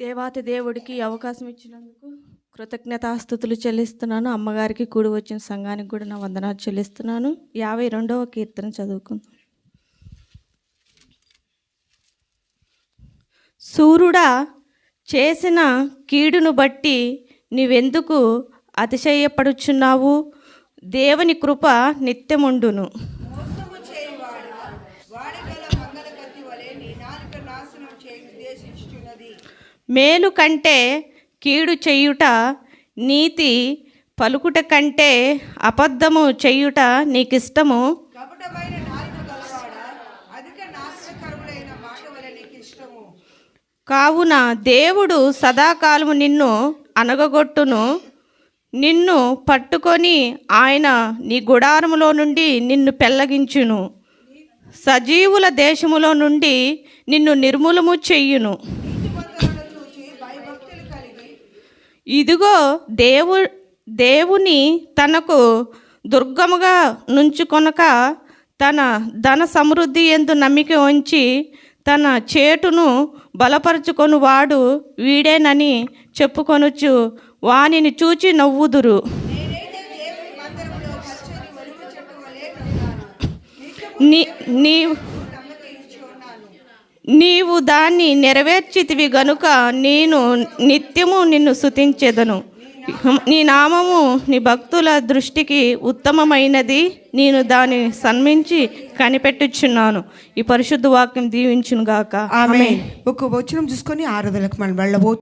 దేవాతి దేవుడికి అవకాశం ఇచ్చినందుకు కృతజ్ఞతాస్థుతులు చెల్లిస్తున్నాను. అమ్మగారికి కూడి వచ్చిన సంఘానికి కూడా నా వందనాలు చెల్లిస్తున్నాను. యాభై రెండవ కీర్తన చదువుకుందాం. సూర్యుడా చేసిన కీడును బట్టి నీవెందుకు అతిశయపడుచున్నావు? దేవుని కృప నిత్యముండును. మేలు కంటే కీడు చెయ్యుట నీతి పలుకుట కంటే అబద్ధము చెయ్యుట నీకిష్టము. కావున దేవుడు సదాకాలము నిన్ను అనగగొట్టును. నిన్ను పట్టుకొని ఆయన నీ గుడారములో నుండి నిన్ను పెళ్ళగించును సజీవుల దేశములో నుండి నిన్ను నిర్మూలము చెయ్యును ఇదిగో దేవు దేవుని తనకు దుర్గముగా నుంచుకొనక తన ధన సమృద్ధి ఎందు నమ్మిక ఉంచి తన చేటును బలపరుచుకొని వాడు వీడేనని చెప్పుకొనుచు వానిని చూచి నవ్వుదురు. నీ నీవు నీవు దాన్ని నెరవేర్చితివి గనుక నేను నిత్యము నిన్ను స్తుతించెదను. నీ నామము నీ భక్తుల దృష్టికి ఉత్తమమైనది. నేను దాన్ని సన్మించి కనిపెట్టుచున్నాను. ఈ పరిశుద్ధ వాక్యం దీవించును గాక ఆమె ఒక వచనం చూసుకొని ఆరాధనలకు మనం వెళ్ళబో